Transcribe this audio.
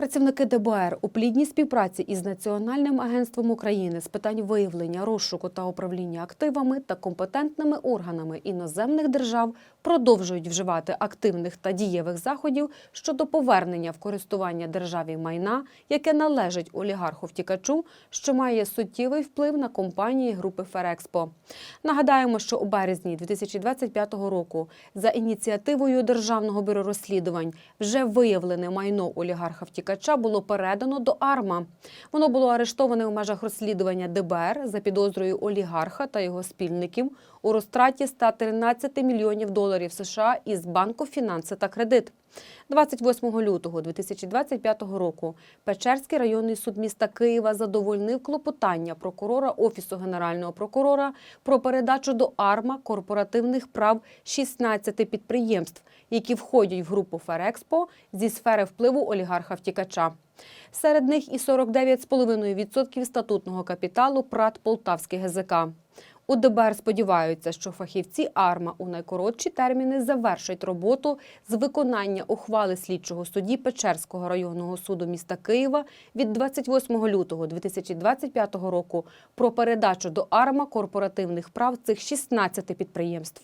Працівники ДБР у плідній співпраці із Національним агентством України з питань виявлення, розшуку та управління активами та компетентними органами іноземних держав продовжують вживати активних та дієвих заходів щодо повернення в користування державі майна, яке належить олігарху втікачу, що має суттєвий вплив на компанії групи Ферекспо. Нагадаємо, що у березні 2025 року за ініціативою Державного бюро розслідувань вже виявлене майно олігарха втікача було передано до АРМА. Воно було арештоване у межах розслідування ДБР за підозрою олігарха та його спільників у розтраті 113 мільйонів доларів США із банку «Фінанси та кредит». 28 лютого 2025 року Печерський районний суд міста Києва задовольнив клопотання прокурора Офісу Генерального прокурора про передачу до АРМА корпоративних прав 16 підприємств, які входять в групу Ферекспо зі сфери впливу олігарха втікача. Серед них і 49,5% статутного капіталу ПРАТ Полтавський ГЗК. У ДБР сподіваються, що фахівці АРМА у найкоротші терміни завершать роботу з виконання ухвали слідчого судді Печерського районного суду міста Києва від 28 лютого 2025 року про передачу до АРМА корпоративних прав цих 16 підприємств.